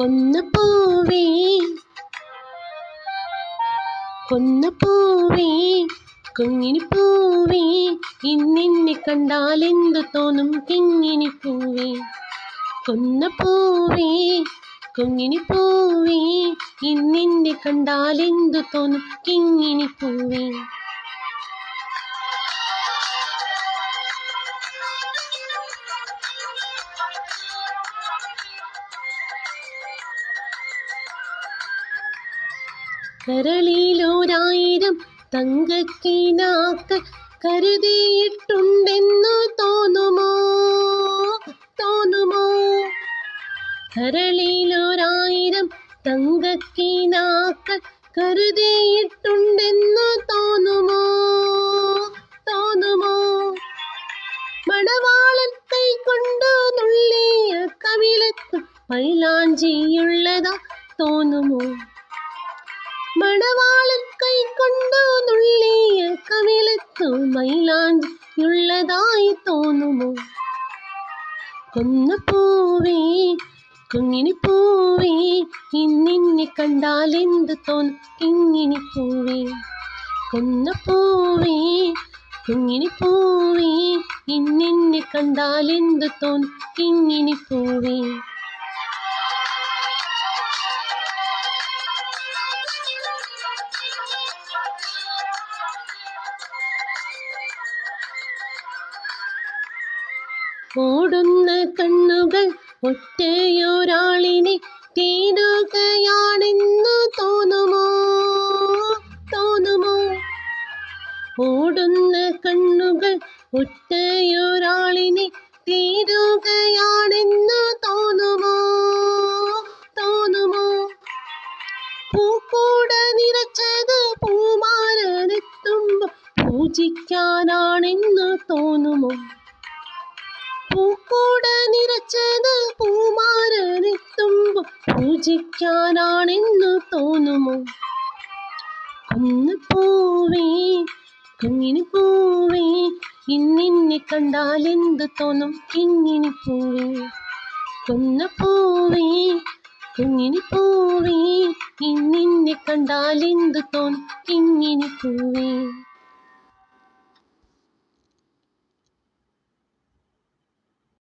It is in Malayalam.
കൊന്നപ്പൂവേ കൊന്നപ്പൂവേ പൂവേ. ഇന്നിന്നെ കണ്ടാൽ എന്തു തോന്നും കിങ്ങിനിപ്പൂവേ കൊന്നപ്പൂവേ കുങ്ങിനിപ്പൂവേ ഇന്നിന്നെ കണ്ടാൽ എന്തു തോന്നും കിങ്ങിനിപ്പൂവേ കരളിലൊരായിരം തങ്കക്കിനാക്കൾ കരുതിയിട്ടുണ്ടെന്നു തോന്നുമോ? തോന്നുമോ? കരളിലൊരായിരം തങ്കക്കിനാക്കൾ കരുതിയിട്ടുണ്ടെന്നു തോന്നുമോ? തോന്നുമോ? മണവാളൻ കൈകൊണ്ടു നുള്ളിയ കവിളത്ത് മൈലാഞ്ചിയുള്ളതാ തോന്നുമോ? മണവാളൻ കൈകൊണ്ടു നുള്ളിയ കവിളത്തു മൈലാഞ്ചിയുള്ളതായി തോന്നുമോ? കൊന്നപ്പൂവേ കുങ്ങിനിപ്പൂവേ ഇന്നിന്നെ കണ്ടാലെന്ത് തോന്നും? കിങ്ങിനിപ്പൂവേ കൊന്നപ്പൂവേ കുങ്ങിനിപ്പൂവേ ഇന്നിന്നെ കണ്ടാലെന്ത് തോന്നും? കിങ്ങിനിപ്പൂവേ ഓടുന്ന കണ്ണുകൾ ഒറ്റയൊരാളിനെ തേടുകയാണെന്നു തോന്നുമോ? തോന്നുമോ? ഓടുന്ന കണ്ണുകൾ ഒറ്റയൊരാളിനെ തേടുകയാണെന്നു പൂക്കൂട നിറച്ചത് പൂമാരനെത്തുമ്പോൾ പൂജിക്കാനാണെന്ന് തോന്നുമോ? പൂക്കൂട നിറച്ചത് പൂമാരനെത്തുമ്പോൾ പൂജിക്കാനാണെന്ന് തോന്നുമോ? കുന്നപ്പൂവേ കുഞ്ഞിന് പൂവേ ഇന്നിന്നെ കണ്ടാലെന്ത് തോന്നും? കിങ്ങിനി പൂവേ കുന്നപ്പൂവേ കുഞ്ഞിന് പൂവേ ഇന്നിന്നെ കണ്ടാലെന്ത് തോന്നും? കിങ്ങിനി പൂവേ